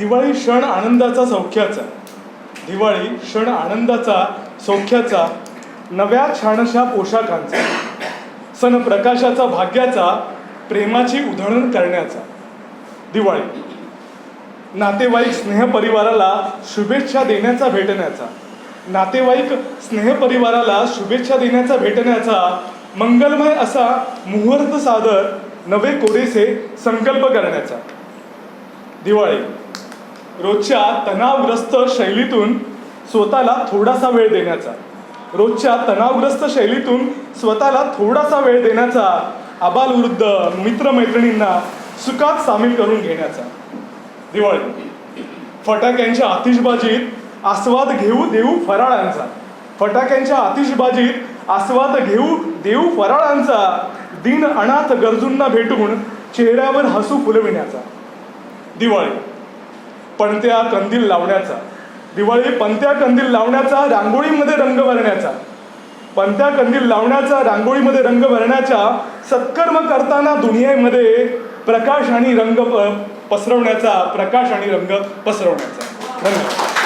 दिवाळी क्षण आनंदाचा सौख्याचा. दिवाळी क्षण आनंदाचा सौख्याचा नव्या छानशा पोशाखांचा. सण प्रकाशाचा भाग्याचा प्रेमाची उधळण करण्याचा. दिवाळी. नातेवाईक स्नेहपरिवाराला शुभेच्छा देण्याचा भेटण्याचा. नातेवाईक स्नेहपरिवाराला शुभेच्छा देण्याचा भेटण्याचा मंगलमय असा मुहूर्त सादर नवे कोरेसे संकल्प करण्याचा. दिवाळी. रोजच्या तणावग्रस्त शैलीतून स्वतःला थोडासा वेळ देण्याचा. रोजच्या तणावग्रस्त शैलीतून स्वतःला थोडासा वेळ देण्याचा आबालवृद्ध मित्रमैत्रिणींना सुखात सामील करून घेण्याचा. दिवाळी. फटाक्यांच्या आतिषबाजीत आस्वाद घेऊ देऊ फराळांचा. फटाक्यांच्या आतिषबाजीत आस्वाद घेऊ देऊ फराळांचा. दिन अनाथ गरजूंना भेटून चेहऱ्यावर हसू फुलविण्याचा. दिवाळी. पणत्या कंदील लावण्याचा. दिवाळी पणत्या कंदील लावण्याचा रांगोळीमध्ये रंग भरण्याचा. पणत्या कंदील लावण्याचा रांगोळीमध्ये रंग भरण्याचा सत्कर्म करताना दुनियेमध्ये प्रकाश आणि रंग प- पसरवण्याचा प्रकाश आणि रंग पसरवण्याचा. धन्यवाद.